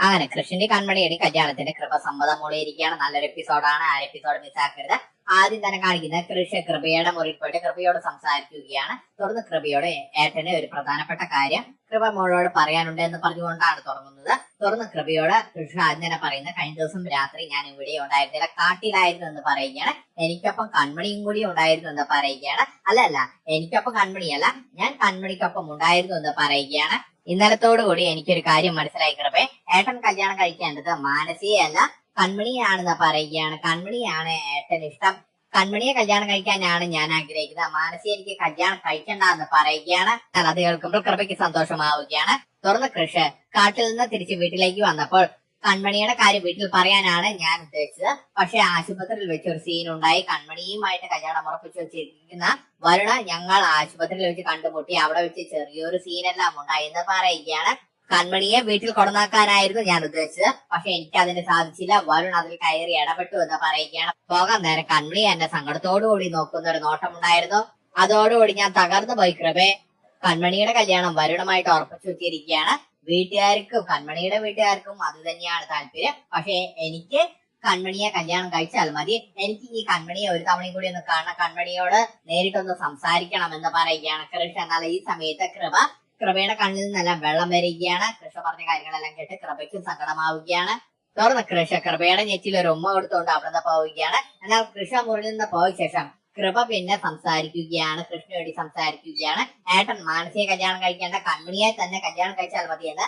അങ്ങനെ കൃഷ്ണന്റെ കൺമണിയടി കല്യാണത്തിന്റെ കൃപ സമ്മതം മൂളിയിരിക്കുകയാണ് നല്ലൊരു എപ്പിസോഡാണ് ആ എപ്പിസോഡ് മിസ്സാക്കരുത് ആദ്യം തന്നെ കാണിക്കുന്നത് കൃഷി കൃപയുടെ മുറിയിൽ പോയിട്ട് കൃപയോട് സംസാരിക്കുകയാണ്. തുടർന്ന് കൃപയോട് ഏട്ടന് ഒരു പ്രധാനപ്പെട്ട കാര്യം കൃപ മോളോട് പറയാനുണ്ട് എന്ന് പറഞ്ഞുകൊണ്ടാണ് തുടങ്ങുന്നത്. തുടർന്ന് കൃപയോട് കൃഷ്ണ ആദ്യം തന്നെ പറയുന്നത് കഴിഞ്ഞ ദിവസം രാത്രി ഞാൻ ഇവിടെ ഉണ്ടായിരുന്നില്ല. കാട്ടിലായിരുന്നു എന്ന് പറയുകയാണ്. എനിക്കൊപ്പം കൺമണിയും കൂടി ഉണ്ടായിരുന്നു എന്ന് പറയുകയാണ്. അല്ല അല്ല എനിക്കൊപ്പം കൺമണിയല്ല. ഞാൻ കൺമണിക്കൊപ്പം ഉണ്ടായിരുന്നു എന്ന് പറയുകയാണ്. ഇന്നലത്തോടു കൂടി എനിക്കൊരു കാര്യം മനസ്സിലായി കൃപേ. ഏട്ടൻ കല്യാണം കഴിക്കേണ്ടത് മാനസികയല്ല കൺമണിയാണെന്ന് പറയുകയാണ്. കൺമണിയാണ് ഏട്ടൻ ഇഷ്ടം. കൺമണിയെ കല്യാണം കഴിക്കാനാണ് ഞാൻ ആഗ്രഹിക്കുന്നത്. മാനസി എനിക്ക് കല്യാണം കഴിക്കണ്ട എന്ന് പറയുകയാണ് അത് കേൾക്കുമ്പോൾ കൃപയ്ക്ക് സന്തോഷമാവുകയാണ്. തുറന്ന് കൃഷ് കാട്ടിൽ നിന്ന് തിരിച്ച് വീട്ടിലേക്ക് വന്നപ്പോൾ കൺമണിയുടെ കാര്യം വീട്ടിൽ പറയാനാണ് ഞാൻ ഉദ്ദേശിച്ചത്. പക്ഷെ ആശുപത്രിയിൽ വെച്ച് ഒരു സീൻ ഉണ്ടായി. കൺമണിയുമായിട്ട് കല്യാണം ഉറപ്പിച്ചു വെച്ചിരിക്കുന്ന വരുണ ഞങ്ങൾ ആശുപത്രിയിൽ വെച്ച് കണ്ടുമുട്ടി. അവിടെ വെച്ച് ചെറിയൊരു സീനെല്ലാം ഉണ്ടായി എന്ന് പറയുകയാണ്. കൺമണിയെ വീട്ടിൽ കൊടന്നാക്കാനായിരുന്നു ഞാൻ ഉദ്ദേശിച്ചത്. പക്ഷെ എനിക്ക് അതിന് സാധിച്ചില്ല. വരുൺ അതിൽ കയറി ഇടപെട്ടു എന്ന് പറയുകയാണ്. പോകാൻ നേരം കൺമണി എന്നെ സങ്കടത്തോടുകൂടി നോക്കുന്ന ഒരു നോട്ടമുണ്ടായിരുന്നു. അതോടുകൂടി ഞാൻ തകർന്നു പോയി. കൃപേ കൺമണിയുടെ കല്യാണം വരുണമായിട്ട് ഉറപ്പിച്ചു വെച്ചിരിക്കുകയാണ്. വീട്ടുകാർക്കും കൺമണിയുടെ വീട്ടുകാർക്കും അത് തന്നെയാണ് താല്പര്യം. പക്ഷെ എനിക്ക് കൺമണിയെ കല്യാണം കഴിച്ചാൽ മതി. എനിക്ക് ഈ കൺമണിയെ ഒരു തവണയും കൂടി ഒന്ന് കാണണം. കൺമണിയോട് നേരിട്ടൊന്ന് സംസാരിക്കണം എന്ന് പറയുകയാണ്. കൃഷ്ണ എന്നാൽ ഈ സമയത്ത് കൃപ കൃപയുടെ കണ്ണിൽ നിന്നെല്ലാം വെള്ളം വരികയാണ്. കൃഷ പറഞ്ഞ കാര്യങ്ങളെല്ലാം കേട്ട് കൃപയ്ക്കും സങ്കടമാവുകയാണ്. തുറന്ന് കൃഷ കൃപയുടെ നെറ്റിൽ ഒരു ഉമ്മ കൊടുത്തുകൊണ്ട് അവിടെ നിന്ന് പോവുകയാണ്. എന്നാൽ കൃഷ മുറിയിൽ നിന്ന് പോയ ശേഷം കൃപ പിന്നെ സംസാരിക്കുകയാണ്. കൃഷ്ണ വേണ്ടി സംസാരിക്കുകയാണ്. ഏട്ടൻ മാനസിക കല്യാണം കഴിക്കേണ്ട കൺമണിയെ തന്നെ കല്യാണം കഴിച്ചാൽ മതി മതിയെന്ന്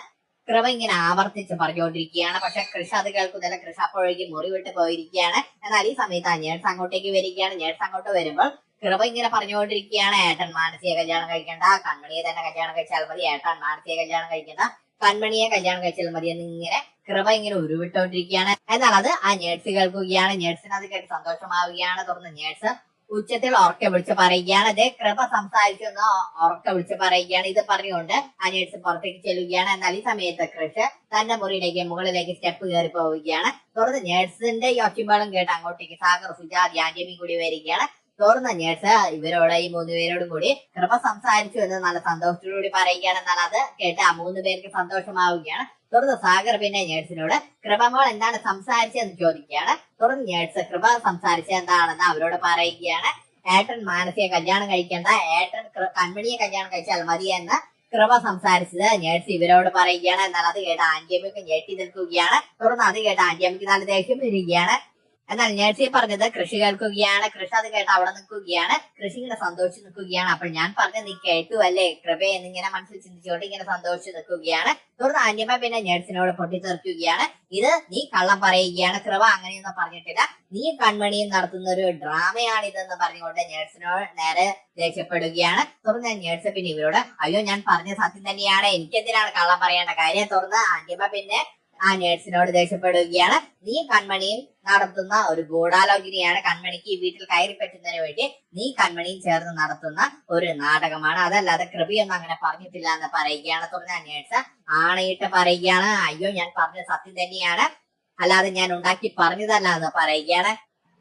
കൃപ ഇങ്ങനെ ആവർത്തിച്ച് പറഞ്ഞുകൊണ്ടിരിക്കുകയാണ്. പക്ഷെ കൃഷ അത് കേൾക്കുന്നില്ല. കൃഷ അപ്പോഴേക്കും മുറി വിട്ട് പോയിരിക്കുകയാണ്. എന്നാൽ ഈ സമയത്ത് ആ നേഴ്സ് അങ്ങോട്ടേക്ക് വരികയാണ്. നേഴ്സ് അങ്ങോട്ട് വരുമ്പോൾ കൃപ ഇങ്ങനെ പറഞ്ഞുകൊണ്ടിരിക്കുകയാണ്. ഏട്ടൻ മാനസിക കല്യാണം കഴിക്കേണ്ട. കൺമണിയെ തന്നെ കല്യാണം കഴിച്ചാൽ മതി. ഏട്ടൻ മാനസിക കല്യാണം കഴിക്കേണ്ട. കൺമണിയെ കല്യാണം കഴിച്ചാൽ മതി എന്ന് ഇങ്ങനെ കൃപ ഇങ്ങനെ ഉരുവിട്ടോണ്ടിരിക്കുകയാണ്. എന്നാൽ അത് ആ നേഴ്സ് കേൾക്കുകയാണ്. നേഴ്സിന് അത് കേട്ട് സന്തോഷമാവുകയാണ്. തുടർന്ന് നേഴ്സ് ഉച്ചത്തിൽ ഉറക്കെ വിളിച്ച് പറയുകയാണ്. അതേ കൃപ സംസാരിച്ചു എന്ന് ഉറക്കെ വിളിച്ച് പറയുകയാണ്. ഇത് പറഞ്ഞുകൊണ്ട് ആ നേഴ്സ് പുറത്തേക്ക് ചെല്ലുകയാണ്. എന്നാൽ ഈ സമയത്ത് കൃഷ് തന്റെ മുറിയിലേക്ക് മുകളിലേക്ക് സ്റ്റെപ്പ് കയറി പോവുകയാണ്. തുടർന്ന് നേഴ്സിന്റെ ഈ ഒച്ചമ്പാളും കേട്ട് അങ്ങോട്ടേക്ക് സാഗർ സുജാതി ആന്റമിയും കൂടി വരികയാണ്. തുറന്ന നേഴ്സ് ഇവരോട് ഈ മൂന്ന് പേരോടും കൂടി കൃപ സംസാരിച്ചു എന്ന് നല്ല സന്തോഷത്തോടുകൂടി പറയുകയാണ് എന്നാൽ അത് കേട്ട് ആ മൂന്ന് പേർക്ക് സന്തോഷമാവുകയാണ്. തുടർന്ന് സാഗർ പിന്നെ നേഴ്സിനോട് കൃപമോൾ എന്താണ് സംസാരിച്ചതെന്ന് ചോദിക്കുകയാണ്. തുടർന്ന് നേഴ്സ് കൃപ സംസാരിച്ച എന്താണെന്ന് അവരോട് പറയുകയാണ്. ഏട്ടൻ മാനസിക കല്യാണം കഴിക്കേണ്ട. ഏട്ടൻ കൺമണിയെ കല്യാണം കഴിച്ചാൽ മതി എന്ന് കൃപ സംസാരിച്ചത് നേഴ്സ് ഇവരോട് പറയുകയാണ്. എന്നാൽ അത് കേട്ട ആന്റിയമ്മയ്ക്ക് ഞെട്ടി നിൽക്കുകയാണ്. തുടർന്ന് അത് കേട്ട ആന്റിയമ്മയ്ക്ക് നല്ല ദേഷ്യം വരികയാണ്. എന്നാൽ നേഴ്സി പറഞ്ഞത് കൃഷി കേൾക്കുകയാണ്. കൃഷി അത് കേട്ട് അവിടെ നിൽക്കുകയാണ്. കൃഷി ഇങ്ങനെ സന്തോഷിച്ച് നിൽക്കുകയാണ്. അപ്പോൾ ഞാൻ പറഞ്ഞത് നീ കേട്ടു അല്ലേ? കൃപ എന്നിങ്ങനെ മനസ്സിൽ ചിന്തിച്ചുകൊണ്ട് ഇങ്ങനെ സന്തോഷിച്ച് നിൽക്കുകയാണ്. തുടർന്ന് അന്യമ പിന്നെ നേഴ്സിനോട് പൊട്ടിത്തെറിക്കുകയാണ്. ഇത് നീ കള്ളം പറയുകയാണ്. കൃപ അങ്ങനെയൊന്നും പറഞ്ഞിട്ടില്ല. നീ കൺമണിയും നടത്തുന്ന ഒരു ഡ്രാമയാണ് ഇതെന്ന് പറഞ്ഞുകൊണ്ട് നേഴ്സിനോട് നേരെ ദേഷ്യപ്പെടുകയാണ്. തുടർന്ന് നേഴ്സ് പിന്നെ ഇവരോട് അയ്യോ ഞാൻ പറഞ്ഞ സത്യം തന്നെയാണ്. എനിക്കെന്തിനാണ് കള്ളം പറയേണ്ട കാര്യം? തുറന്ന് അന്യമ പിന്നെ ആ നേഴ്സിനോട് ദേഷ്യപ്പെടുകയാണ്. നീ കൺമണിയും നടത്തുന്ന ഒരു ഗൂഢാലോചനയാണ്. കൺമണിക്ക് ഈ വീട്ടിൽ കയറി പറ്റുന്നതിന് വേണ്ടി നീ കൺമണിയും ചേർന്ന് നടത്തുന്ന ഒരു നാടകമാണ്. അതല്ലാതെ കൃപയൊന്നും അങ്ങനെ പറഞ്ഞിട്ടില്ല എന്ന് പറയുകയാണ്. തുടർന്ന് നേഴ്സ് ആണയിട്ട് പറയുകയാണ്. അയ്യോ ഞാൻ പറഞ്ഞ സത്യം തന്നെയാണ്. അല്ലാതെ ഞാൻ ഉണ്ടാക്കി പറഞ്ഞതല്ല എന്ന് പറയുകയാണ്.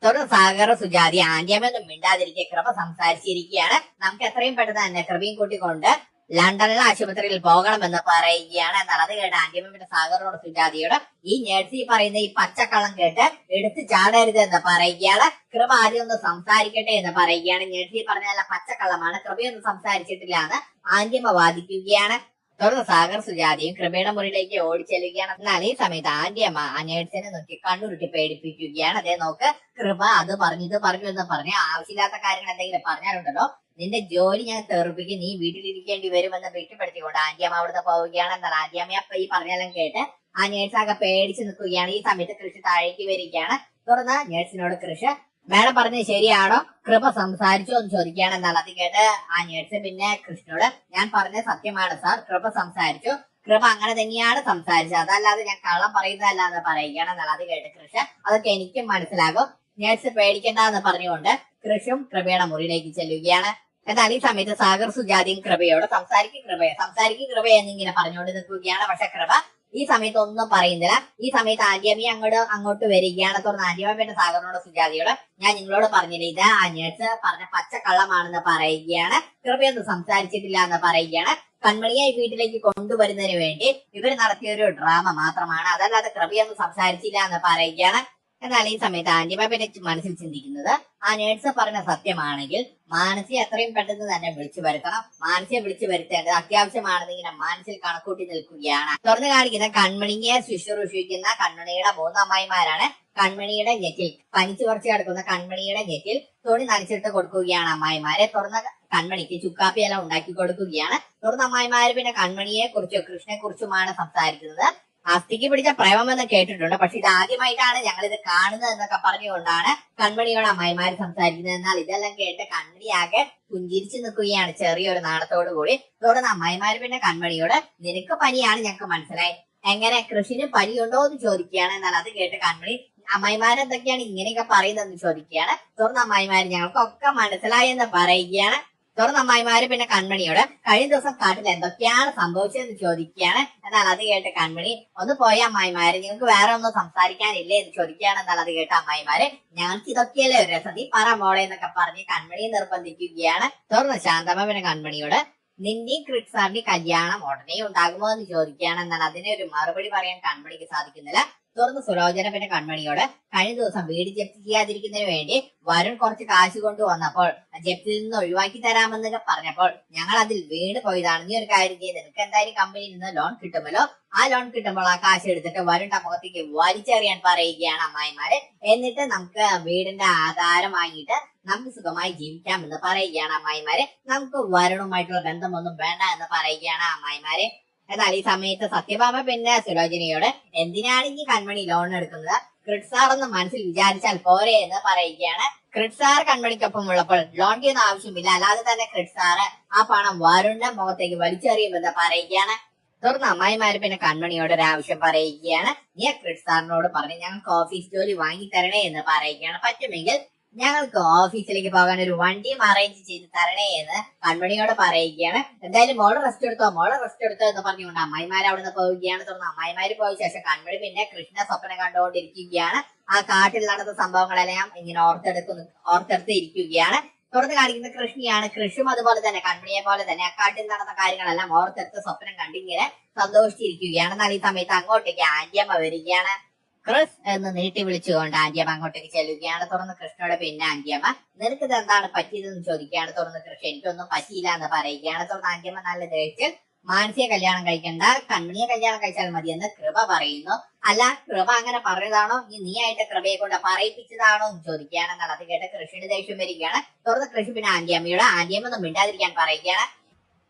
തുടർന്ന് സാഗർ സുജാതി ആന്റിയമ്മൊന്നും മിണ്ടാതിരിക്കെ കൃപ സംസാരിച്ചിരിക്കുകയാണ്. നമുക്ക് എത്രയും പെട്ടെന്ന് തന്നെ കൃപയും കൂട്ടിക്കൊണ്ട് ലണ്ടനിലെ ആശുപത്രിയിൽ പോകണമെന്ന് പറയുകയാണ്. എന്നാൽ അത് കേട്ട് ആന്റിയമ്മ സാഗറിനോട് സുജാതിയോട് ഈ നേഴ്സി പറയുന്ന ഈ പച്ചക്കള്ളം കേട്ട് എടുത്തു ചാടരുത് എന്ന് പറയുകയാണ്. കൃപ ആദ്യം ഒന്ന് സംസാരിക്കട്ടെ എന്ന് പറയുകയാണ്. നേഴ്സി പറഞ്ഞല്ല പച്ചക്കള്ളമാണ്. കൃപയൊന്നും സംസാരിച്ചിട്ടില്ല എന്ന് ആന്റിമ വാദിക്കുകയാണ്. തുടർന്ന് സാഗർ സുജാതിയും കൃപയുടെ മുറിയിലേക്ക് ഓടിച്ചെല്ലുകയാണ്. എന്നാൽ ഈ സമയത്ത് ആന്റിയമ്മ അനേഴ്സിനെ നേഴ്സിനെ നോക്കി കണ്ണുരുട്ടി പേടിപ്പിക്കുകയാണ്. അതേ നോക്ക് കൃപ അത് പറഞ്ഞു ഇത് പറഞ്ഞു എന്ന് പറഞ്ഞ് ആവശ്യമില്ലാത്ത കാര്യങ്ങൾ എന്തെങ്കിലും പറഞ്ഞാലുണ്ടല്ലോ നിന്റെ ജോലി ഞാൻ തെറിപ്പിക്കും നീ വീട്ടിലിരിക്കേണ്ടി വരുമെന്ന് വീട്ടിപ്പെടുത്തിക്കൊണ്ട് ആന്റിയമ്മ അവിടുത്തെ പോവുകയാണ്. എന്നാൽ ആന്റിയമ്മ ഈ പറഞ്ഞെല്ലാം കേട്ട് ആ നേഴ്സാകെ പേടിച്ച് നിൽക്കുകയാണ്. ഈ സമയത്ത് കൃഷി താഴേക്ക് വരികയാണ്. തുടർന്ന് നേഴ്സിനോട് കൃഷി മാഡം പറഞ്ഞത് ശരിയാണോ? കൃപ സംസാരിച്ചോ എന്ന് ചോദിക്കുകയാണ് എന്നാൽ അത് കേട്ട് ആ നേഴ്സ് പിന്നെ കൃഷ്ണനോട് ഞാൻ പറഞ്ഞത് സത്യമാണ് സാർ കൃപ സംസാരിച്ചു. കൃപ അങ്ങനെ തന്നെയാണ് സംസാരിച്ചത്. അതല്ലാതെ ഞാൻ കള്ളം പറയുന്നതല്ലാതെ പറയുകയാണ് എന്നാൽ അത് കേട്ട് കൃഷ അതൊക്കെ എനിക്കും മനസ്സിലാകും. നേഴ്സ് പേടിക്കണ്ട എന്ന് പറഞ്ഞുകൊണ്ട് കൃഷും കൃപയുടെ മുറിയിലേക്ക് ചെല്ലുകയാണ്. എന്നാൽ ഈ സമയത്ത് സാഗർ സുജാതിയും കൃപയോട് സംസാരിക്കും കൃപയെ സംസാരിക്കും കൃപ എന്നിങ്ങനെ പറഞ്ഞുകൊണ്ട് നിൽക്കുകയാണ്. പക്ഷെ കൃപ ഈ സമയത്ത് ഒന്നും പറയുന്നില്ല. ഈ സമയത്ത് ആദ്യമേ അങ്ങോട്ട് അങ്ങോട്ട് വരികയാണ്. തുറന്ന് ആദ്യമേ പിന്നെ സാഗറിനോട് സുജാതിയോട് ഞാൻ നിങ്ങളോട് പറഞ്ഞില്ല ഇത് ആ നേഴ്സ് പറഞ്ഞ പച്ചക്കള്ളമാണെന്ന് പറയുകയാണ്. കൃപയൊന്നും സംസാരിച്ചിട്ടില്ല എന്ന് പറയുകയാണ്. കൺമണിയെ വീട്ടിലേക്ക് കൊണ്ടുവരുന്നതിന് വേണ്ടി ഇവർ നടത്തിയ ഒരു ഡ്രാമ മാത്രമാണ്. അതല്ലാതെ കൃപയൊന്നും സംസാരിച്ചില്ല എന്ന് പറയുകയാണ്. എന്നാൽ ഈ സമയത്ത് പിന്നെ മനസ്സിൽ ചിന്തിക്കുന്നത്. ആ നേഴ്സ് പറഞ്ഞ സത്യമാണെങ്കിൽ മാനസിയെ എത്രയും പെട്ടെന്ന് തന്നെ വിളിച്ചു വരുത്തണം. മാനസിയെ വിളിച്ചു വരുത്തേണ്ടത് അത്യാവശ്യമാണെന്ന് ഇങ്ങനെ മനസ്സിൽ കണക്കൂട്ടി നിൽക്കുകയാണ്. തുറന്നു കാണിക്കുന്ന കൺമണിയെ ശുശ്രൂഷിക്കുന്ന കൺമണിയുടെ മൂന്ന് അമ്മായിമാരാണ് കൺമണിയുടെ ഞെറ്റിൽ പനിച്ചു കുറച്ച് കിടക്കുന്ന കൺമണിയുടെ ഞെറ്റിൽ തുണി നനച്ചിട്ട് കൊടുക്കുകയാണ് അമ്മായിമാരെ. തുറന്ന കൺമണിക്ക് ചുക്കാപ്പിയെല്ലാം ഉണ്ടാക്കി കൊടുക്കുകയാണ്. തുറന്ന അമ്മായിമാര് പിന്നെ കൺമണിയെ കുറിച്ചും കൃഷ്ണനെ കുറിച്ചുമാണ് സംസാരിക്കുന്നത്. അസ്ഥിക്ക് പിടിച്ച പ്രേമമെന്ന് കേട്ടിട്ടുണ്ട്. പക്ഷെ ഇത് ആദ്യമായിട്ടാണ് ഞങ്ങൾ ഇത് കാണുന്നത് എന്നൊക്കെ പറഞ്ഞുകൊണ്ടാണ് കൺമണിയോട് അമ്മായിമാര് സംസാരിക്കുന്നത്. എന്നാൽ ഇതെല്ലാം കേട്ട് കൺമണിയാകെ പുഞ്ചിരിച്ചു നിൽക്കുകയാണ് ചെറിയൊരു നാണത്തോടു കൂടി. തുടർന്ന് അമ്മായിമാര് പിന്നെ കൺമണിയോട് നിനക്ക് പനിയാണ്? ഞങ്ങൾക്ക് മനസ്സിലായി. എങ്ങനെ? കൃഷിന് പനിയുണ്ടോ? എന്ന് ചോദിക്കുകയാണ്. എന്നാൽ അത് കേട്ട് കൺമണി അമ്മായിമാരെന്തൊക്കെയാണ് ഇങ്ങനെയൊക്കെ പറയുന്നതെന്ന് ചോദിക്കുകയാണ്. തുറന്ന അമ്മായിമാര് ഞങ്ങൾക്കൊക്കെ മനസ്സിലായി എന്ന് പറയുകയാണ്. തുറന്ന അമ്മായിമാര് പിന്നെ കൺമണിയോട് കഴിഞ്ഞ ദിവസം കാട്ടിൽ എന്തൊക്കെയാണ് സംഭവിച്ചതെന്ന് ചോദിക്കുകയാണ് എന്നാൽ അത് കേട്ട് കൺമണി. ഒന്ന് പോയ അമ്മായിമാര് നിങ്ങൾക്ക് വേറെ ഒന്നും സംസാരിക്കാനില്ലേ എന്ന് ചോദിക്കുകയാണ് എന്നാൽ അത് കേട്ട അമ്മായിമാര്. ഞങ്ങൾക്ക് ഇതൊക്കെയല്ലേ ഒരു രസതി പറ മോളെ എന്നൊക്കെ പറഞ്ഞ് കൺമണി നിർബന്ധിക്കുകയാണ്. തുറന്ന് ശാന്തമ്മ പിന്നെ കൺമണിയോട് നിന്റെയും ക്രിക്സാറിന്റെ കല്യാണം ഉടനെ ഉണ്ടാകുമോ എന്ന് ചോദിക്കുകയാണ് എന്നാൽ അതിനെ ഒരു മറുപടി പറയാൻ കൺമണിക്ക് സാധിക്കുന്നില്ല. തുറന്ന് സുലോചന പിന്നെ കൺമണിയോട് കഴിഞ്ഞ ദിവസം വീട് ജപ്തി ചെയ്യാതിരിക്കുന്നതിന് വേണ്ടി വരുൺ കുറച്ച് കാശ് കൊണ്ടുവന്നപ്പോൾ ജപ്തിയിൽ നിന്ന് ഒഴിവാക്കി തരാമെന്നൊക്കെ പറഞ്ഞപ്പോൾ ഞങ്ങൾ അതിൽ വീണ് പോയതാണ്. നീ ഒരു കാര്യം ചെയ്ത് നിനക്ക് എന്തായാലും കമ്പനിയിൽ നിന്ന് ലോൺ കിട്ടുമല്ലോ? ആ ലോൺ കിട്ടുമ്പോൾ ആ കാശ് എടുത്തിട്ട് വരുണ്ട മുഖത്തേക്ക് വലിച്ചെറിയാൻ പറയുകയാണ് അമ്മായിമാര്. എന്നിട്ട് നമുക്ക് വീടിന്റെ ആധാരം വാങ്ങിയിട്ട് നമുക്ക് സുഖമായി ജീവിക്കാം എന്ന് പറയുകയാണ് അമ്മായിമാര്. നമുക്ക് വരുണുമായിട്ടുള്ള ബന്ധമൊന്നും വേണ്ട എന്ന് പറയുകയാണ് അമ്മായിമാര്. എന്നാൽ ഈ സമയത്ത് സത്യഭാമ പിന്നെ സുലോചനയോട് എന്തിനാണ് ഈ കൺമണി ലോൺ എടുക്കുന്നത്? ക്രിഡ്സാർ എന്ന് മനസ്സിൽ വിചാരിച്ചാൽ പോരെ എന്ന് പറയുകയാണ്. ക്രിഡ്സാർ കൺമണിക്കൊപ്പം ഉള്ളപ്പോൾ ലോൺ ചെയ്യുന്ന ആവശ്യമില്ല. അല്ലാതെ തന്നെ ക്രിഡ്സാർ ആ പണം വരുണിന്റെ മുഖത്തേക്ക് വലിച്ചെറിയുമെന്ന് പറയുകയാണ്. തുടർന്ന് അമ്മായിമാര് പിന്നെ കൺമണിയോട് ഒരു ആവശ്യം പറയുകയാണ്. നീ ക്രിഡ്സാറിനോട് പറഞ്ഞ് ഞങ്ങൾക്ക് ഓഫീസ് ജോലി വാങ്ങി തരണേ എന്ന് പറയുകയാണ്. പറ്റുമെങ്കിൽ ഞങ്ങൾക്ക് ഓഫീസിലേക്ക് പോകാൻ ഒരു വണ്ടിയും അറേഞ്ച് ചെയ്ത് തരണേ എന്ന് കൺമണിയോട് പറയുകയാണ്. എന്തായാലും മോൾ റെസ്റ്റ് എടുത്തോ? മോൾ റെസ്റ്റ് എടുത്തോ എന്ന് പറഞ്ഞുകൊണ്ട് അമ്മായിമാർ അവിടുന്ന് പോവുകയാണ്. തുടർന്ന് അമ്മായിമാർ പോയ ശേഷം കൺമണി പിന്നെ കൃഷ്ണ സ്വപ്നം കണ്ടുകൊണ്ടിരിക്കുകയാണ്. ആ കാട്ടിൽ നടന്ന സംഭവങ്ങളെല്ലാം ഇങ്ങനെ ഓർത്തെടുക്കുന്നു ഓർത്തെടുത്ത് ഇരിക്കുകയാണ് തുറന്ന് കാണിക്കുന്ന കൃഷ്ണിയാണ്. കൃഷും അതുപോലെ തന്നെ കൺമണിയെ പോലെ തന്നെ അക്കാട്ടിൽ കാട്ടിൽ നടന്ന കാര്യങ്ങളെല്ലാം ഓർത്തെടുത്ത് സ്വപ്നം കണ്ടിങ്ങനെ സന്തോഷിച്ചിരിക്കുകയാണ്. എന്നാൽ ഈ സമയത്ത് അങ്ങോട്ടേക്ക് ആന്റിയമ്മ വരികയാണ്. ക്രിസ് എന്ന് നീട്ടി വിളിച്ചുകൊണ്ട് ആന്റിയമ്മ അങ്ങോട്ടേക്ക് ചെല്ലുകയാണ്. തുറന്ന് കൃഷ്ണയുടെ പിന്നെ ആന്റിയമ്മ നിനക്ക് എന്താണ് പറ്റിയതെന്ന് ചോദിക്കുകയാണ് തുറന്ന് കൃഷ്ണ. എനിക്കൊന്നും പറ്റിയില്ല എന്ന് പറയുകയാണ് തുറന്ന് ആന്റിയമ്മ നല്ല ദേഷ്യത്തിൽ മാനസിക കല്യാണം കഴിക്കണ്ട. കണ്ണിയെ കല്യാണം കഴിച്ചാൽ മതി എന്ന് കൃപ പറയുന്നു. അല്ല കൃപ അങ്ങനെ പറഞ്ഞതാണോ? ഈ നീ ആയിട്ട് കൃപയെ കൊണ്ട് പറയിപ്പിച്ചതാണോ എന്ന് ചോദിക്കുകയാണ്. എന്നാൽ അത് കേട്ട് കൃഷിയുടെ ദേഷ്യം വരികയാണ്. തുറന്ന് കൃഷി പിന്നെ ആന്റിയമ്മയോട് ആന്റിയമ്മ ഒന്നും മിണ്ടാതിരിക്കാൻ പറയുകയാണ്.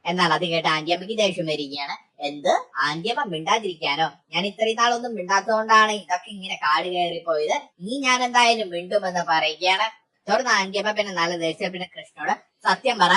എന്നാൽ അത് കേട്ട് ആന്റിയമ്മയ്ക്ക് ദേഷ്യം വരികയാണ്. എന്ത്? ആന്റിയമ്മ മിണ്ടാതിരിക്കാനോ? ഞാൻ ഇത്രയും നാളൊന്നും മിണ്ടാത്തതുകൊണ്ടാണ് ഇതൊക്കെ ഇങ്ങനെ കാട് കയറിപ്പോയത്. ഇനി ഞാൻ എന്തായാലും മിണ്ടുമെന്ന് പറയുകയാണ്. തുടർന്ന് ആന്റിയമ്മ പിന്നെ നല്ല ദേഷ്യം പിന്നെ കൃഷ്ണോട് സത്യം പറ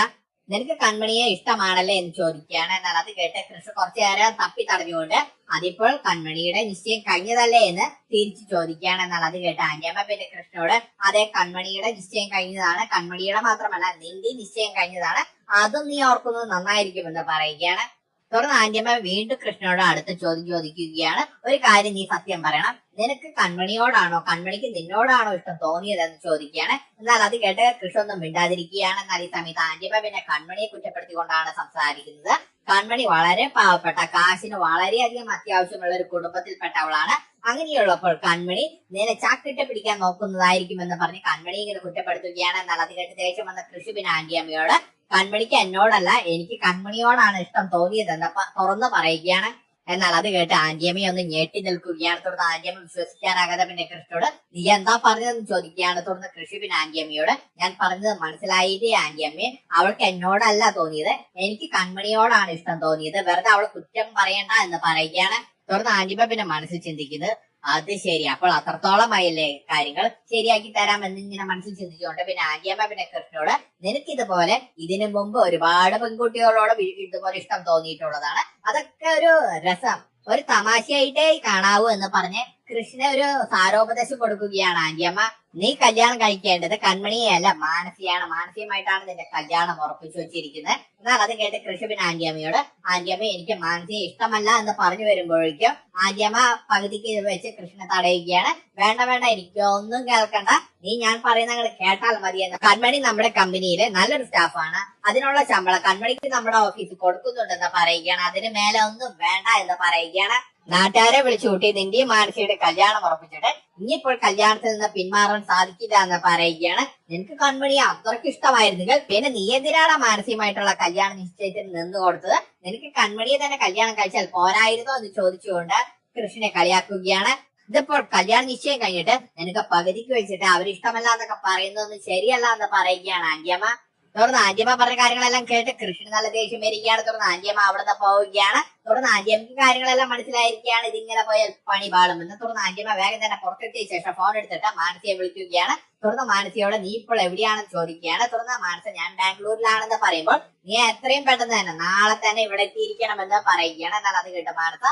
നിനക്ക് കൺമണിയെ ഇഷ്ടമാണല്ലേ എന്ന് ചോദിക്കുകയാണ്. എന്നാൽ അത് കേട്ട് കൃഷ്ണ കുറച്ചു നേരം തപ്പി തടഞ്ഞുകൊണ്ട് അതിപ്പോൾ കൺമണിയുടെ നിശ്ചയം കഴിഞ്ഞതല്ലേ എന്ന് തിരിച്ചു ചോദിക്കുകയാണ്. എന്നാൽ അത് കേട്ട ആന്റിയമ്മ പിന്നെ കൃഷ്ണനോട് അതെ കൺമണിയുടെ നിശ്ചയം കഴിഞ്ഞതാണ്. കൺമണിയുടെ മാത്രമല്ല നിന്റെ നിശ്ചയം കഴിഞ്ഞതാണ്. അതും നീ ഓർക്കുന്നത് നന്നായിരിക്കും എന്ന് പറയുകയാണ്. തുടർന്ന് ആന്റിയമ്മ വീണ്ടും കൃഷ്ണനോട് അടുത്ത ചോദ്യം ചോദിക്കുകയാണ്. ഒരു കാര്യം നീ സത്യം പറയണം. നിനക്ക് കൺമണിയോടാണോ കൺമണിക്ക് നിന്നോടാണോ ഇഷ്ടം തോന്നിയതെന്ന് ചോദിക്കുകയാണ്. എന്നാൽ അത് കേട്ട് കൃഷ്ണ ഒന്നും മിണ്ടാതിരിക്കുകയാണ്. എന്നാൽ ഈ സമയത്ത് ആന്റിയമ്മ പിന്നെ കൺമണിയെ കുറ്റപ്പെടുത്തിക്കൊണ്ടാണ് സംസാരിക്കുന്നത്. കൺമണി വളരെ പാവപ്പെട്ട കാശിന് വളരെയധികം അത്യാവശ്യമുള്ള ഒരു കുടുംബത്തിൽപ്പെട്ടവളാണ്. അങ്ങനെയുള്ളപ്പോൾ കൺമണി നേരെ ചാക്കിട്ട് പിടിക്കാൻ നോക്കുന്നതായിരിക്കും എന്ന് പറഞ്ഞ് കൺമണി ഇങ്ങനെ കുറ്റപ്പെടുത്തുകയാണ്. എന്നാൽ അത് കേട്ട് ദേഷ്യം വന്ന കൃഷി പിന്നെ ആന്റിയമ്മയോട് കൺമണിക്ക് എന്നോടല്ല എനിക്ക് കൺമണിയോടാണ് ഇഷ്ടം തോന്നിയതെന്ന് തുറന്നു പറയുകയാണ്. എന്നാൽ അത് കേട്ട് ആന്റിയമ്മ ഒന്ന് ഞെട്ടി നിൽക്കുകയാണ്. തുടർന്ന് ആന്റിയമ്മ വിശ്വസിക്കാനാകാതെ പിന്നെ കൃഷിയോട് നീ എന്താ പറഞ്ഞതെന്ന് ചോദിക്കുകയാണ്? തുടർന്ന് കൃഷി പിന്നെ ആന്റിയമ്മയോട് ഞാൻ പറഞ്ഞത് മനസ്സിലായില്ലേ ആന്റിയമ്മയെ അവൾക്ക് എന്നോടല്ല തോന്നിയത്. എനിക്ക് കൺമണിയോടാണ് ഇഷ്ടം തോന്നിയത്. വെറുതെ അവൾ കുറ്റം പറയണ്ട എന്ന് പറയുകയാണ്. തുടർന്ന് ആന്റിയമ്മ പിന്നെ മനസ്സിൽ ചിന്തിക്കുന്നത് അത് ശരി. അപ്പോൾ അത്രത്തോളമായില്ലേ കാര്യങ്ങൾ? ശരിയാക്കി തരാം എന്നിങ്ങനെ മനസ്സിൽ ചിന്തിച്ചുകൊണ്ട് പിന്നെ ആര്യമ്മ പിന്നെ കൃഷ്ണനോട് നിനക്ക് ഇതുപോലെ ഇതിനു മുമ്പ് ഒരുപാട് പെൺകുട്ടികളോട് ഇതുപോലെ ഇഷ്ടം തോന്നിയിട്ടുള്ളതാണ്. അതൊക്കെ ഒരു രസം. ഒരു തമാശയായിട്ടേ കാണാവൂ എന്ന് പറഞ്ഞ് കൃഷ്ണ ഒരു സാരോപദേശം കൊടുക്കുകയാണ്. ആന്റിയമ്മ നീ കല്യാണം കഴിക്കേണ്ടത് കൺമണിയല്ല മാനസിയാണ്. മാനസികമായിട്ടാണ് നിന്റെ കല്യാണം ഉറപ്പിച്ചു വെച്ചിരിക്കുന്നത്. എന്നാൽ അത് കേട്ട് കൃഷി പിന്നെ ആന്റിയമ്മയോട് ആന്റിയമ്മ എനിക്ക് മാനസിക ഇഷ്ടമല്ല എന്ന് പറഞ്ഞു വരുമ്പോഴേക്കും ആന്റിയമ്മ പകുതിക്ക് വെച്ച് കൃഷ്ണനെ തടയുകയാണ്. വേണ്ട വേണ്ട എനിക്ക് ഒന്നും കേൾക്കണ്ട. നീ ഞാൻ പറയുന്ന കേട്ടാൽ മതി എന്ന്. കൺമണി നമ്മുടെ കമ്പനിയിലെ നല്ലൊരു സ്റ്റാഫാണ്. അതിനുള്ള ശമ്പളം കൺമണിക്ക് നമ്മുടെ ഓഫീസിൽ കൊടുക്കുന്നുണ്ടെന്ന് പറയുകയാണ്. അതിന് മേലെ ഒന്നും വേണ്ട എന്ന് പറയുകയാണ്. നാട്ടുകാരെ വിളിച്ചു കൂട്ടി നിന്റെയും മാനസിയുടെ കല്യാണം ഉറപ്പിച്ചിട്ട്. ഇനിയിപ്പോൾ കല്യാണത്തിൽ നിന്ന് പിന്മാറാൻ സാധിക്കില്ല എന്ന് പറയുകയാണ്. നിനക്ക് കൺമണിയെ അത്രയ്ക്ക് ഇഷ്ടമായിരുന്നെങ്കിൽ പിന്നെ നീ എന്തിനാണ് മാനസികമായിട്ടുള്ള കല്യാണ നിശ്ചയത്തിന് നിന്ന് കൊടുത്തത്? നിനക്ക് കൺമണിയെ തന്നെ കല്യാണം കഴിച്ചാൽ പോരായിരുന്നോ? എന്ന് ചോദിച്ചുകൊണ്ട് കൃഷ്ണനെ കളിയാക്കുകയാണ്. ഇതിപ്പോൾ കല്യാണ നിശ്ചയം കഴിഞ്ഞിട്ട് നിനക്ക് പകുതിക്ക് വെച്ചിട്ട് അവരിഷ്ടമല്ല എന്നൊക്കെ പറയുന്നതൊന്നും ശരിയല്ല എന്ന് പറയുകയാണ് ആന്റിയമ്മ തുടർന്ന് ആന്റിയമ്മ പറഞ്ഞ കാര്യങ്ങളെല്ലാം കേട്ട് കൃഷ്ണൻ നല്ല ദേഷ്യം വരികയാണ്. തുടർന്ന് ആന്റിയമ്മ അവിടുന്ന് പോവുകയാണ്. തുടർന്ന് ആന്റിയമ്മക്ക് കാര്യങ്ങളെല്ലാം മനസ്സിലായിരിക്കുകയാണ്. ഇതിങ്ങനെ പോയാൽ പണി പാടുമെന്ന് തുടർന്ന് ആന്റിയമ്മ വേഗം തന്നെ പുറത്തെത്തിയ ശേഷം ഫോൺ എടുത്തിട്ട് മാനസിയെ വിളിക്കുകയാണ്. തുടർന്ന് മാനസിയോട് നീ ഇപ്പോൾ എവിടെയാണെന്ന് ചോദിക്കുകയാണ്. തുടർന്ന് മാനസ ഞാൻ ബാംഗ്ലൂരിലാണെന്ന് പറയുമ്പോൾ നീ എത്രയും പെട്ടെന്ന് തന്നെ നാളെ തന്നെ ഇവിടെ എത്തിയിരിക്കണമെന്ന് പറയുകയാണ്. എന്നാൽ അത് കേട്ട് മാനസ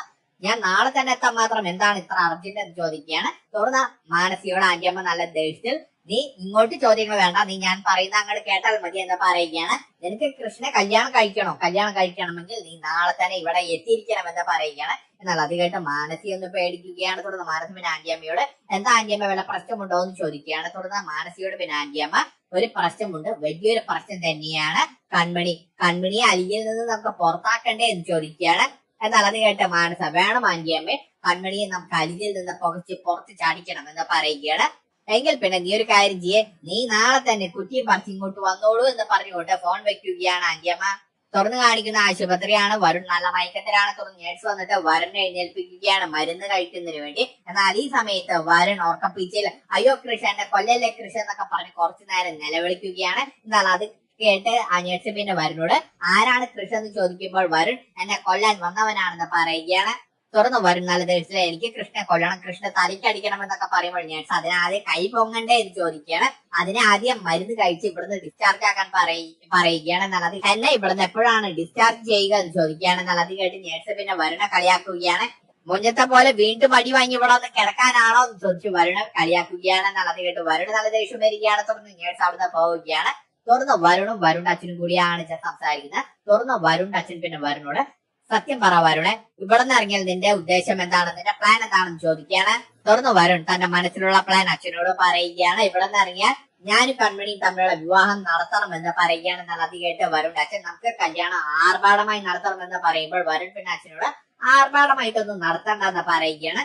ഞാൻ നാളെ തന്നെ എത്താൻ മാത്രം എന്താണ് ഇത്ര അർജന്റ് എന്ന് ചോദിക്കുകയാണ്. തുടർന്ന് മാനസിയോട് ആന്റിയമ്മ നല്ല ദേഷ്യത്തിൽ നീ ഇങ്ങോട്ട് ചോദ്യങ്ങൾ വേണ്ട. നീ ഞാൻ പറയുന്ന അങ്ങോട്ട് കേട്ടാൽ മതി എന്ന് പറയുകയാണ്. നിനക്ക് കൃഷ്ണനെ കല്യാണം കഴിക്കണോ? കല്യാണം കഴിക്കണമെങ്കിൽ നീ നാളെ തന്നെ ഇവിടെ എത്തിയിരിക്കണം എന്ന് പറയുകയാണ്. എന്നാൽ അത് കേട്ട് മാനസി ഒന്ന് പേടിക്കുകയാണ്. തുടർന്ന് മാനസി പിന്നെ ആന്റിയമ്മയോട് എന്താ ആന്റിയമ്മ വല്ല പ്രശ്നമുണ്ടോ? എന്ന് ചോദിക്കുകയാണ്. തുടർന്ന് മാനസിയോട് പിന്നെ ആന്റിയമ്മ ഒരു പ്രശ്നമുണ്ട്. വലിയൊരു പ്രശ്നം തന്നെയാണ്. കൺമണി കൺമണിയെ അലിയിൽ നിന്ന് നമുക്ക് പുറത്താക്കണ്ടേ? എന്ന് ചോദിക്കുകയാണ്. എന്നാൽ അത് കേട്ട മാനസ വേണം ആന്റിയമ്മേ കൺമണിയെ നമുക്ക് അലിയിൽ നിന്ന് പുകച്ച് പുറത്ത് ചാടിക്കണം എന്ന് പറയുകയാണ്. എങ്കിൽ പിന്നെ നീ ഒരു കാര്യം ചെയ്യേ. നീ നാളെ തന്നെ കുറ്റിയും പറിച്ച് ഇങ്ങോട്ട് വന്നോളൂ എന്ന് പറഞ്ഞുകൊണ്ട് ഫോൺ വെക്കുകയാണ് ആന്റിയമ്മ തുറന്നു കാണിക്കുന്ന ആശുപത്രിയാണ്. വരുൺ നല്ല മയക്കത്തിലാണ് തുറന്ന് നേഴ്സ് വന്നിട്ട് വരുണിനെ എഴുന്നേൽപ്പിക്കുകയാണ്. മരുന്ന് കഴിക്കുന്നതിന് വേണ്ടി. എന്നാൽ ഈ സമയത്ത് വരുൺ ഉറക്കപ്പിച്ചിൽ അയ്യോ കൃഷി കൊല്ലല്ലേ കൃഷി എന്നൊക്കെ പറഞ്ഞ് കുറച്ചു നേരം നിലവിളിക്കുകയാണ്. എന്നാൽ അത് കേട്ട് ആ നേഴ്സ് പിന്നെ വരുണോട് ആരാണ് കൃഷി എന്ന് ചോദിക്കുമ്പോൾ വരുൺ എന്നെ കൊല്ലാൻ വന്നവനാണെന്ന് പറയുകയാണ്. തുറന്നു നല്ല ദിവസത്തിൽ എനിക്ക് കൃഷ്ണനെ കൊല്ലണം കൃഷ്ണ തലയ്ക്കടിക്കണം എന്നൊക്കെ പറയുമ്പോൾ ഞാൻ അതിനെ ആദ്യം കൈ പൊങ്ങണ്ടേ എന്ന് ചോദിക്കുകയാണ്. അതിനെ ആദ്യം മരുന്ന് കഴിച്ച് ഇവിടുന്ന് ഡിസ്ചാർജ് ആക്കാൻ പറയ- പറയുകയാണ് എന്നുള്ളത് എന്നെ ഇവിടുന്ന് എപ്പോഴാണ് ഡിസ്ചാർജ് ചെയ്യുക എന്ന് ചോദിക്കുകയാണ് എന്നുള്ളത് കേട്ട് നേഴ്സ് പിന്നെ വരുണ കളിയാക്കുകയാണ്. മുഞ്ഞത്തെ പോലെ വീണ്ടും അടി വാങ്ങി ഇവിടെ ഒന്ന് കിടക്കാനാണോ എന്ന് ചോദിച്ചു വരുണ കളിയാക്കുകയാണ് എന്നുള്ളത് കേട്ട് വരുണ നല്ല ദേഷ്യം വരികയാണ്. തുടർന്ന് നേഴ്സ് അവിടുന്ന് പോവുകയാണ്. തുറന്ന് വരുണും വരുൺ അച്ഛനും കൂടിയാണ് സംസാരിക്കുന്നത്. തുറന്ന് വരുൺ അച്ഛൻ പിന്നെ വരുണോട് സത്യം പറ വരുണെ. ഇവിടെ നിന്ന് ഇറങ്ങിയാൽ നിന്റെ ഉദ്ദേശം എന്താണ്? നിന്റെ പ്ലാൻ എന്താണെന്ന് ചോദിക്കുകയാണ്. തുറന്നു വരുൺ തന്റെ മനസ്സിലുള്ള പ്ലാൻ അച്ഛനോട് പറയുകയാണ്. ഇവിടെ നിന്ന് ഇറങ്ങിയാൽ ഞാനും കൺമണിയും തമ്മിലുള്ള വിവാഹം നടത്തണമെന്ന് പറയുകയാണ് അത് കേട്ട് വരുൺ. അച്ഛൻ നമുക്ക് കല്യാണം ആർഭാടമായി നടത്തണമെന്ന് പറയുമ്പോൾ വരുൺ പിന്നെ അച്ഛനോട് ആർഭാടമായിട്ടൊന്നും നടത്തണ്ടെന്ന് പറയുകയാണ്.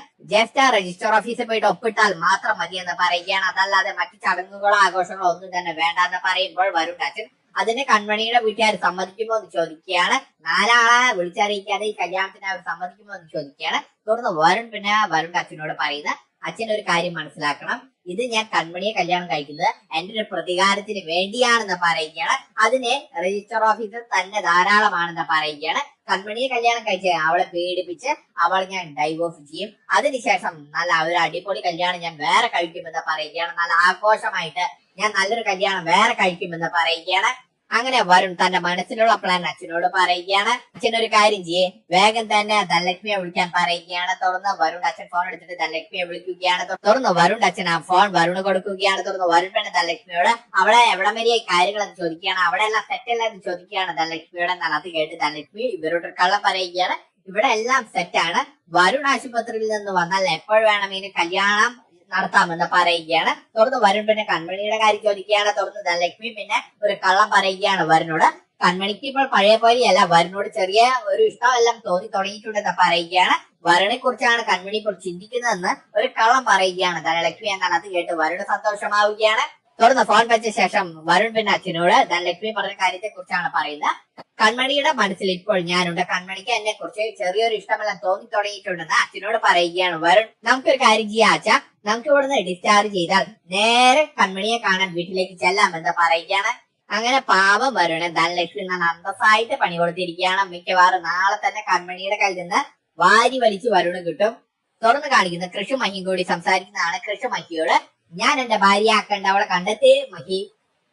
ആ രജിസ്റ്റർ ഓഫീസിൽ പോയിട്ട് ഒപ്പിട്ടാൽ മാത്രം മതി എന്ന് പറയുകയാണ്. അതല്ലാതെ മറ്റു ചടങ്ങുകളോ ആഘോഷങ്ങളോ ഒന്നും തന്നെ വേണ്ട എന്ന് പറയുമ്പോൾ വരുൺ അച്ഛൻ അതിന് കൺമണിയുടെ വീട്ടുകാർ സമ്മതിക്കുമോ എന്ന് ചോദിക്കുകയാണ്. നാലാളെ വിളിച്ചറിയിക്കാതെ ഈ കല്യാണത്തിന് അവർ സമ്മതിക്കുമോ എന്ന് ചോദിക്കുകയാണ്. തുടർന്ന് വരുൺ പിന്നെ വരുണിന്റെ അച്ഛനോട് പറയുന്ന അച്ഛൻ ഒരു കാര്യം മനസ്സിലാക്കണം. ഇത് ഞാൻ കൺമണിയെ കല്യാണം കഴിക്കുന്നത് എന്റെ ഒരു പ്രതികാരത്തിന് വേണ്ടിയാണെന്ന് പറയുകയാണ്. അതിനെ രജിസ്റ്റർ ഓഫീസർ തന്നെ ധാരാളമാണെന്ന് പറയുകയാണ്. കൺമണിയെ കല്യാണം കഴിച്ച് അവളെ പീഡിപ്പിച്ച് അവൾ ഞാൻ ഡൈവോഴ്സ് ചെയ്യും. അതിനുശേഷം നല്ല ഒരു അടിപൊളി കല്യാണം ഞാൻ വേറെ കഴിക്കുമെന്ന് പറയുകയാണ്. നല്ല ആഘോഷമായിട്ട് ഞാൻ നല്ലൊരു കല്യാണം വേറെ കഴിക്കുമെന്ന് പറയുകയാണ്. അങ്ങനെ വരുൺ തന്റെ മനസ്സിലുള്ള പ്ലാൻ അച്ഛനോട് പറയുകയാണ്. അച്ഛൻ ഒരു കാര്യം ചെയ്യേ. വേഗം തന്നെ ധനലക്ഷ്മിയെ വിളിക്കാൻ പറയുകയാണ്. തുറന്ന് വരുൺ അച്ഛൻ ഫോൺ എടുത്തിട്ട് ധനലക്ഷ്മിയെ വിളിക്കുകയാണ്. തുറന്ന് വരുൺ അച്ഛൻ ആ ഫോൺ വരുണ് കൊടുക്കുകയാണ്. തുറന്ന് വരുൺ പിന്നെ ധനലക്ഷ്മിയോട് അവിടെ എവിടെ വരെയായി കാര്യങ്ങൾ എന്ന് ചോദിക്കുകയാണ്. അവിടെ എല്ലാം സെറ്റ് അല്ല എന്ന് ചോദിക്കുകയാണ് ധനലക്ഷ്മിയോട് എന്നാണ്. അത് കേട്ട് ധനലക്ഷ്മി ഇവരോട് കള്ളം പറയുകയാണ്. ഇവിടെ എല്ലാം സെറ്റാണ് വരുൺ ആശുപത്രിയിൽ നിന്ന് വന്നാൽ എപ്പോൾ വേണമെങ്കിലും കല്യാണം നടത്താമെന്ന് പറയുകയാണ്. തുടർന്ന് വരുൺ പിന്നെ കൺമണിയുടെ കാര്യം ചോദിക്കുകയാണ്. തുടർന്ന് ധനലക്ഷ്മി പിന്നെ ഒരു കള്ളം പറയുകയാണ് വരുണോട്. കൺമണിക്ക് ഇപ്പോൾ പഴയ പോലെയല്ല. വരുണോട് ചെറിയ ഒരു ഇഷ്ടമെല്ലാം തോന്നി തുടങ്ങിയിട്ടുണ്ടെന്ന് പറയുകയാണ്. വരുണെ കുറിച്ചാണ് കൺമണി ഇപ്പോൾ ചിന്തിക്കുന്നതെന്ന് ഒരു കള്ളം പറയുകയാണ്. ധനലക്ഷ്മി എന്നാണ് അത് കേട്ട് വരുണ് സന്തോഷമാവുകയാണ്. തുടർന്ന് ഫോൺ വെച്ച ശേഷം വരുൺ പിന്നെ അച്ഛനോട് ധനലക്ഷ്മി പറഞ്ഞ കാര്യത്തെ കുറിച്ചാണ് പറയുന്നത്. കൺമണിയുടെ മനസ്സിൽ ഇപ്പോൾ ഞാനുണ്ട്. കൺമണിക്ക് എന്നെ കുറിച്ച് ചെറിയൊരു ഇഷ്ടമെല്ലാം തോന്നി തുടങ്ങിയിട്ടുണ്ടെന്ന് അച്ഛനോട് പറയുകയാണ് വരുൺ. നമുക്കൊരു കാര്യം ചെയ്യാം അച്ഛ. നമുക്ക് ഇവിടുന്ന് ഡിസ്ചാർജ് ചെയ്താൽ നേരെ കൺമണിയെ കാണാൻ വീട്ടിലേക്ക് ചെല്ലാമെന്ന് പറയുകയാണ്. അങ്ങനെ പാവം വരുണ് ധനലക്ഷ്മി നല്ല അന്തസ്സായിട്ട് പണി കൊടുത്തിരിക്കുകയാണ്. മിക്കവാറും നാളെ തന്നെ കൺമണിയുടെ കയ്യിൽ നിന്ന് വാരി വലിച്ചു വരുണ് കിട്ടും. തുറന്നു കാണിക്കുന്ന കൃഷി മഹിയും കൂടി സംസാരിക്കുന്നതാണ് കൃഷി മഹിയോട് ഞാൻ എന്റെ ആക്കണ്ട അവളെ കണ്ടെത്തേ മഹി.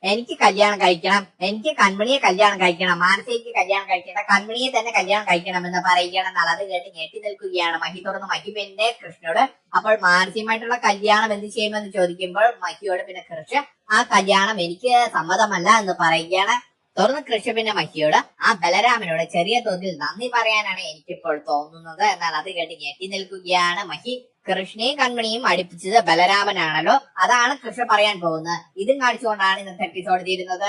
എനിക്ക് കല്യാണം കഴിക്കണം. എനിക്ക് കൺമണിയെ കല്യാണം കഴിക്കണം. മാനസയ്ക്ക് കല്യാണം കഴിക്കേണ്ട കൺമണിയെ തന്നെ കല്യാണം കഴിക്കണം എന്ന് പറയുകയാണ് അത് കേട്ട് ഞെട്ടി നിൽക്കുകയാണ്. മഹി തുറന്ന്. മഹി പിന്നെ കൃഷ്ണനോട് അപ്പോൾ മാനസികമായിട്ടുള്ള കല്യാണം എന്ത് ചെയ്യുമെന്ന് ചോദിക്കുമ്പോൾ മഹിയോട് പിന്നെ കൃഷ്ണ ആ കല്യാണം എനിക്ക് സമ്മതമല്ല എന്ന് പറയുകയാണ്. തുറന്ന് കൃഷി പിന്നെ മഹിയോട് ആ ബലരാമനോട് ചെറിയ തോതിൽ നന്ദി പറയാനാണ് എനിക്കിപ്പോൾ തോന്നുന്നത്. എന്നാൽ അത് കേട്ട് ഞെട്ടി നിൽക്കുകയാണ് മഹി. കൃഷ്ണയും കൺമണിയും അടുപ്പിച്ചത് ബലരാമനാണല്ലോ. അതാണ് കൃഷ്ണ പറയാൻ പോകുന്നത്. ഇതും കാണിച്ചുകൊണ്ടാണ് ഇന്നത്തെ എപ്പിസോഡ് തീരുന്നത്.